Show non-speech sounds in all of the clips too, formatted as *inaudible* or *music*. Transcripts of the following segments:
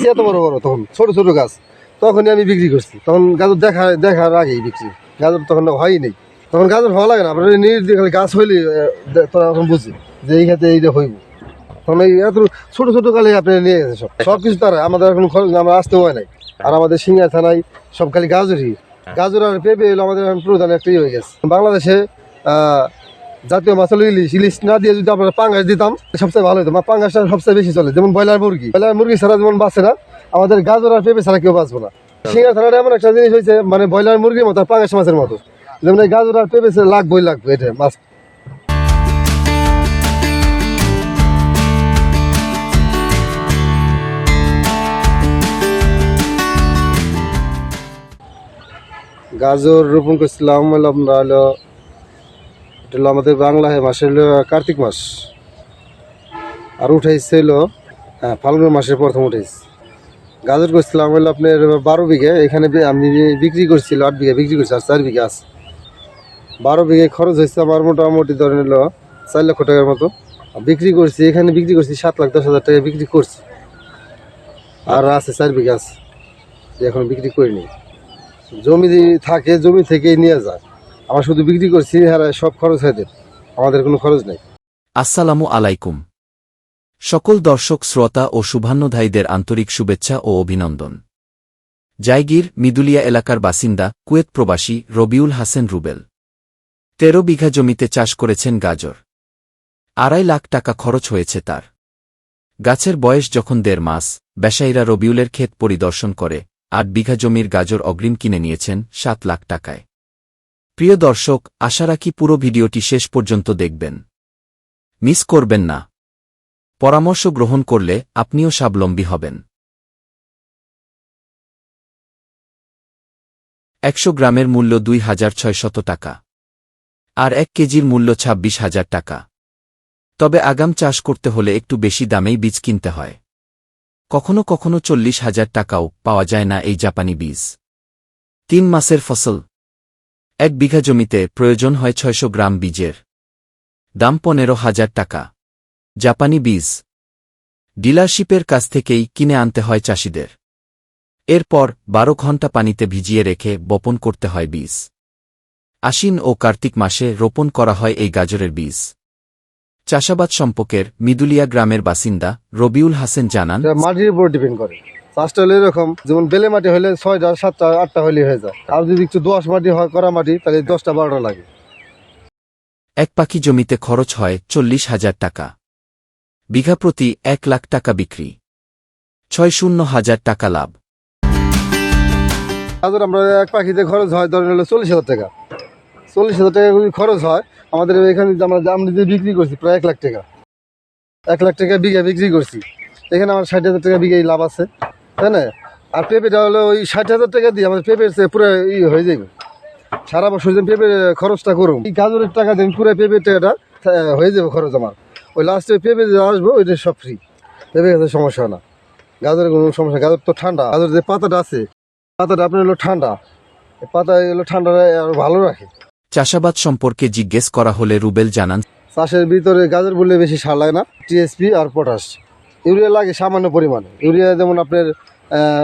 গাছ এত বড় বড় তখন ছোট ছোট গাছ। তখনই আমি বিক্রি করছি। তখন গাজর দেখা দেখার আগেই বিক্রি। গাজর তখন হয়ই নেই। তখন গাজর হওয়া লাগে না। আপনার নির্দিষ্ট গাছ হইলে তখন বুঝি যে এই ক্ষেত্রে এইটা হইব। তখন এই এত ছোট ছোট কালে আপনি নিয়ে গেছে সব। *laughs* সব কিছু তার আমাদের এখন খরচ আমরা আসতে হয় নাই। আর আমাদের সিঙ্গা থানায় সব খালি গাজরই। গাজর আর পেঁপে হলো আমাদের এখন প্রধান একটাই হয়ে গেছে। বাংলাদেশে আহ, জাতীয় মাছ হলো ইলিশ। ইলিশ না দিয়ে যদি আমরা পাঙ্গাস দিতাম, সবচেয়ে ভালো হতো। পাঙ্গাসটা সবচেয়ে বেশি চলে, যেমন ব্রয়লার মুরগি। ব্রয়লার মুরগি ছাড়া যেমন বাঁচে না, আমাদের গাজর আর পেঁপে ছাড়া কেউ বাঁচবো না। সিঙ্গা থানাটা এমন একটা জিনিস হয়েছে মানে ব্রয়লার মুরগির মতো আর পাঙ্গাস মাছের মতো। যেমন গাজর আর পেঁপে লাগবেই লাগবে এটা মাছ। গাজর রোপণ করছিলাম আমরা হলো এটা হলো আমাদের বাংলা মাসে হলো কার্তিক মাস। আর উঠাইছে হলো হ্যাঁ ফাল্গুন মাসের প্রথম উঠাইছে। গাজর করছিলাম হলো আপনার বারো বিঘে, এখানে আমি বিক্রি করছিল, আট বিঘা বিক্রি করছি, আর চার বিঘা আছে। বারো বিঘে খরচ হয়েছে আমার মোটামুটি ধরে নিল চার লক্ষ টাকার মতো। বিক্রি করছি, এখানে বিক্রি করছি সাত লাখ দশ হাজার টাকা বিক্রি করছি। আর আছে, চার বিঘা আছে। এখন বিক্রি করিনি। জমি থাকে, জমি থেকেই নিয়ে যায়। আমরা শুধু বিক্রি করছি আর সব খরচ হয়ে দেয় আমাদের কোনো খরচ নেই। আসসালামু আলাইকুম। সকল দর্শক, শ্রোতা ও শুভান্নধায়ীদের আন্তরিক শুভেচ্ছা ও অভিনন্দন। জায়গির মিদুলিয়া এলাকার বাসিন্দা, কুয়েত প্রবাসী রবিউল হাসেন রুবেল। তেরো বিঘা জমিতে চাষ করেছেন গাজর। আড়াই লাখ টাকা খরচ হয়েছে তার। গাছের বয়স যখন দেড় মাস ব্যবসায়ীরা রবিউলের ক্ষেত পরিদর্শন করে, আট বিঘা জমির গাজর অগ্রিম কিনে নিয়েছেন সাত লাখ টাকায়। প্রিয় দর্শক, আশা রাখি পুরো ভিডিওটি শেষ পর্যন্ত দেখবেন। মিস করবেন না। পরামর্শ গ্রহণ করলে আপনিও স্বাবলম্বী হবেন। একশো গ্রামের মূল্য দুই হাজার ছয়শত টাকা। আর এক কেজির মূল্য ছাব্বিশ হাজার টাকা। তবে আগাম চাষ করতে হলে একটু বেশি দামেই বীজ কিনতে হয়। কখনো কখনো চল্লিশ হাজার টাকাও পাওয়া যায় না এই জাপানি বীজ। তিন মাসের ফসল। এক বিঘা জমিতে প্রয়োজন হয় ছয়শো গ্রাম বীজের। দাম পনেরো হাজার টাকা। জাপানি বীজ। ডিলারশিপের কাছ থেকেই কিনে আনতে হয় চাষিদের। এরপর বারো ঘণ্টা পানিতে ভিজিয়ে রেখে বপন করতে হয় বীজ। আশ্বিন ও কার্তিক মাসে রোপণ করা হয় এই গাজরের বীজ। চাষাবাদ সম্পর্কের মিদুলিয়া গ্রামের বাসিন্দা রবিউল হাসেন জানান মাটির উপর ডিপেন্ড করে। চাষটা হলে এরকম যেমন বেলে মাটি হলে ছয়টা সাতটা আটটা হলে হয়ে যায়। আর যদি একটু দোয়াশ মাটি হয় করা মাটি তাহলে দশটা বারোটা লাগে। এক পাখি জমিতে খরচ হয় চল্লিশ হাজার টাকা। বিঘা প্রতি এক লাখ টাকা বিক্রি। ছয় শূন্য হাজার টাকা লাভ। গাজর আমরা এক পাখিতে খরচ হয় ধরেন হলো চল্লিশ হাজার টাকা। চল্লিশ হাজার টাকা যদি খরচ হয় আমাদের এখানে আমরা আমরা যে বিক্রি করছি প্রায় এক লাখ টাকা। এক লাখ টাকা বিঘা বিক্রি করছি। এখানে আমার ষাট হাজার টাকা বিঘাই লাভ আছে। তাই না? আর পেঁপেটা হলো ওই ষাট হাজার টাকা দিয়ে আমাদের পেঁপের পুরো ই হয়ে যাবে। সারা বছর যদি পেঁপের খরচটা করুন এই গাজরের টাকা দিন পুরো পেঁপের টাকাটা হয়ে যাবে খরচ আমার। ওই লাস্টে পেঁপে যে আসব ওইটা সব ফ্রি পেঁপে খেতে সমস্যা না। গাজরের কোনো সমস্যা গাজর তো ঠান্ডা। গাজর যে পাতাটা আছে পাতাটা আপনার হলো ঠান্ডা। পাতা এগুলো ঠান্ডা আরও ভালো রাখে। চাষাবাদ সম্পর্কে জিজ্ঞেস করা হলে রুবেল জানান চাষের ভিতরে গাজর বললে বেশি সার লাগে না। টিএসপি আর পটাশ ইউরিয়া লাগে সামান্য পরিমাণে। ইউরিয়া যেমন আপনার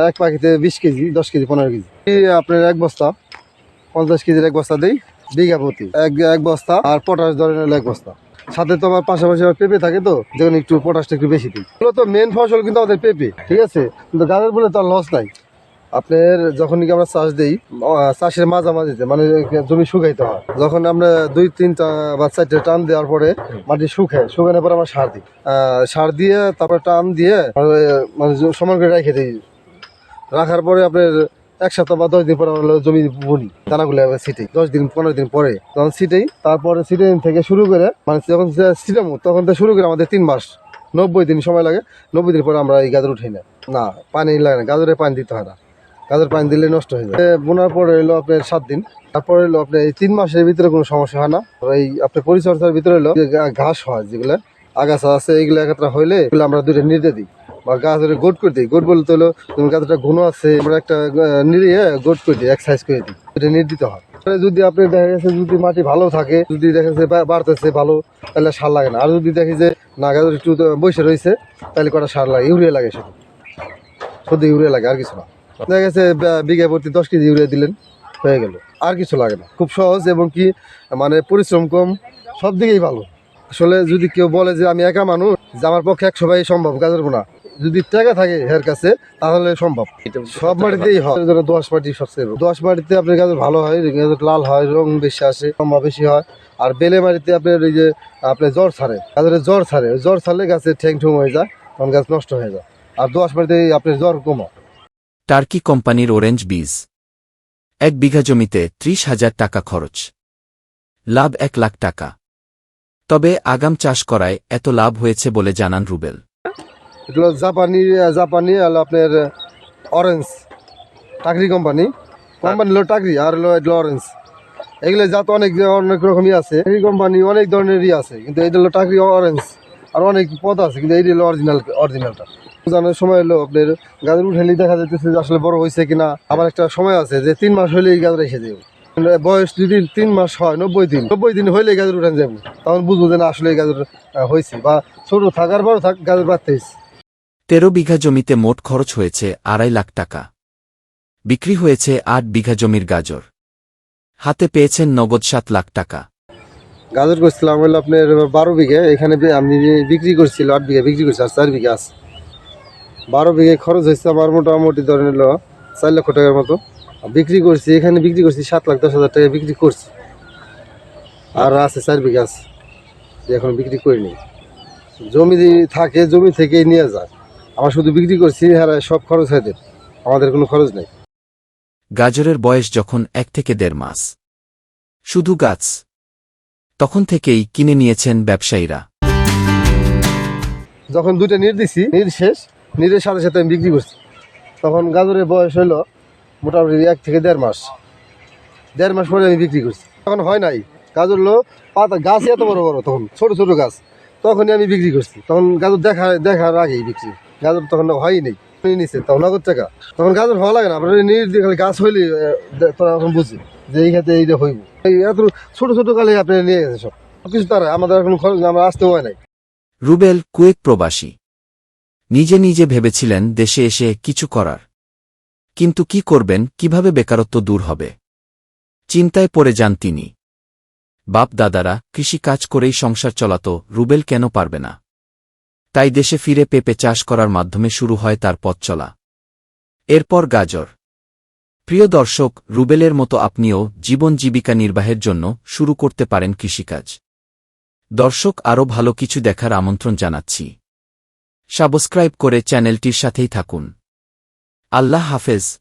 এক পাখিতে বিশ কেজি, দশ কেজি, পনেরো কেজি। আপনার এক বস্তা, পঞ্চাশ কেজির এক বস্তা দিই, বিঘা প্রতি। এক এক বস্তা আর পটাশ ধরেন এক বস্তা। সাথে তো আমার পাশাপাশি আমার পেঁপে থাকে তো, যেমন একটু পটাশটা একটু বেশি দিই। তো মেন ফসল কিন্তু আমাদের পেঁপে, ঠিক আছে? কিন্তু গাজর বলে তো লস নাই। আপনার যখন কি আমরা চাষ দিই চাষের মাঝামাঝিতে মানে জমি শুকাইতে হয়, যখন আমরা দুই, তিনটা বা চারটে টান দেওয়ার পরে মাটি শুকায়, শুকানোর পরে আমরা সার দিই। সার দিয়ে তারপরে টান দিয়ে মানে সমান করে রেখে দিই রাখার পরে আপনার এক সপ্তাহ বা দশ দিন পরে আমরা জমি বুনি, দানাগুলো আবার ছিটেই। দশ দিন, পনেরো দিন পরে তখন ছিটেই, তারপরে ছিটে থেকে শুরু করে মানে যখন ছিটামো, তখন থেকে শুরু করে আমাদের তিন মাস। নব্বই দিন সময় লাগে, নব্বই দিন পরে আমরা এই গাজর উঠাই না। না, পানি লাগে না, গাজরে পানি দিতে হয় না। গাজর পানি দিলে নষ্ট হয়ে যায়। বোনার পরে এলো আপনার সাত দিন। তারপরে এলো আপনার এই তিন মাসের ভিতরে কোনো সমস্যা হয় না। এই আপনার পরিচর্যার ভিতরে এলো ঘাস হয় যেগুলো, আগাছা আছে, এইগুলো একত্র হইলে এগুলো আমরা দুইটা নির্দে দিই। বা গাছের গোট করে দিই। গোট বলতে হলো তুমি গাছটা আছে আমরা একটা আহ, নিড়িয়ে গোট করে দিই এক্সারসাইজ করে দিই। এটা দিতে হয়। যদি আপনি দেখা গেছে যদি মাটি ভালো থাকে যদি দেখা যাচ্ছে বাড়তেছে ভালো তাহলে সার লাগে না। আর যদি দেখি যে না গাছ একটু বসে রয়েছে তাহলে কটা সার লাগে? ইউরিয়া লাগে শুধু। শুধু ইউরিয়া লাগে আর কিছু না। দেখা গেছে বিঘা প্রতি দশ কেজি ইউরিয়া দিলেন হয়ে গেল। আর কিছু লাগে না। খুব সহজ এবং কি মানে পরিশ্রম কম সব দিকেই ভালো। আসলে যদি কেউ বলে যে আমি একা মানুষ যে আমার পক্ষে একশো ভাই সম্ভব কাজের না। যদি টাকা থাকে এর কাছে তাহলে সম্ভব। সব মাটিতেই হয়। দোয়াশ মাটি সবচেয়ে। দোয়াশ মাটিতে আপনার গাজর ভালো হয় লাল হয় রং বেশি আসে লম্বা বেশি হয়। আর বেলে মাটিতে আপনার ওই যে আপনার জ্বর ছাড়ে। গাজরে জ্বর ছাড়ে। জ্বর ছাড়লে গাছে ঠ্যাং ঠুং হয়ে যায় তখন গাছ নষ্ট হয়ে যায়। আর দোয়াশ মাটিতে আপনার জ্বর কমা। টার্কি কোম্পানির অরেঞ্জ বীজ। এক বিঘা জমিতে ত্রিশ হাজার টাকা খরচ। লাভ এক লাখ টাকা। তবে আগাম চাষ করায় এত লাভ হয়েছে বলে জানান রুবেল। এগুলো জাপানি জাপানি হলো আপনার অরেঞ্জ টাকরি কোম্পানি কোম্পানি হলো টাকরি আর হলো এগুলো অরেঞ্জ এগুলো জাত অনেক অনেক রকমই আছে। এই কোম্পানি অনেক ধরনেরই আছে, কিন্তু এইটা হলো টাকরি অরেঞ্জ আর অনেক পদ আছে, কিন্তু এইটা হলো অরিজিনাল অরিজিনালটা জানার সময় হলো আপনার গাজর উঠেলেই দেখা যাচ্ছে যে আসলে বড় হয়েছে কিনা। আবার একটা সময় আছে যে তিন মাস হলেই গাজর এসে যাবে বয়স যদি তিন মাস হয়, নব্বই দিন নব্বই দিন হইলে গাজর উঠান যাব তখন বুঝব যে না আসলে এই গাজর হয়েছে বা ছোট থাকার পরও থাক, গাজর বাড়তে হয়েছে তেরো বিঘা জমিতে মোট খরচ হয়েছে আড়াই লাখ টাকা। বিক্রি হয়েছে আট বিঘা জমির গাজর। হাতে পেয়েছেন নগদ সাত লাখ টাকা। গাজর করছিলাম হলো আপনার বারো বিঘে, এখানে আমি বিক্রি করছিল আট বিঘা, বিক্রি করছি আর চার বিঘা আছে। বারো বিঘে খরচ হয়েছে আমার মোটামুটি ধরেন হলো চার লক্ষ টাকার মতো। বিক্রি করছি, এখানে বিক্রি করছি সাত লাখ দশ হাজার টাকা বিক্রি করছি। আর আছে চার বিঘা আছে। এখন বিক্রি করিনি। জমি থাকে, জমি থেকেই নিয়ে যায়। আমার শুধু বিক্রি করছি হ্যাঁ সব খরচ হয়ে আমাদের কোনো খরচ নেই। গাজরের বয়স যখন এক থেকে দেড় মাস। শুধু গাছ। তখন থেকেই কিনে নিয়েছেন ব্যবসায়ীরা। যখন দুইটা নির দিছি নির শেষ নিরের সাথে সাথে আমি বিক্রি করছি। তখন গাজরের বয়স হলো মোটামুটি এক থেকে দেড় মাস। দেড় মাস পরে আমি বিক্রি করছি। তখন হয় নাই গাজর হলো পাতা গাছ এত বড় বড় তখন ছোট ছোট গাছ। তখনই আমি বিক্রি করছি। তখন গাজর দেখা দেখার আগেই বিক্রি। গাজর তখন হয়ই নেই নিছে, তখন নগদ টাকা। তখন গাজর হওয়া লাগে না, আপনার নির খালি গাছ হইলে তোরা এখন বুঝি যে এই খাতে এইটা হইব। এত ছোট ছোট কালে আপনি নিয়ে গেছে সব। কিছু তারা আমাদের এখন খরচ, আমরা আসতে হয় নাই। রুবেল কুয়েত প্রবাসী। নিজে নিজে ভেবেছিলেন দেশে এসে কিছু করার। কিন্তু কি করবেন, কীভাবে বেকারত্ব দূর হবে? চিন্তায় পড়ে যান তিনি। বাপ দাদারা কৃষি কাজ করেই সংসার চলাত, রুবেল কেন পারবে না? তাই দেশে ফিরে পেঁপে চাষ করার মাধ্যমে শুরু হয় তার পথ চলা। এরপর গাজর। প্রিয় দর্শক, রুবেলের মতো আপনিও জীবন জীবিকা নির্বাহের জন্য শুরু করতে পারেন কৃষিকাজ। দর্শক, আরও ভালো কিছু দেখার আমন্ত্রণ জানাচ্ছি। সাবস্ক্রাইব করে চ্যানেলটির সাথেই থাকুন। আল্লাহ হাফেজ।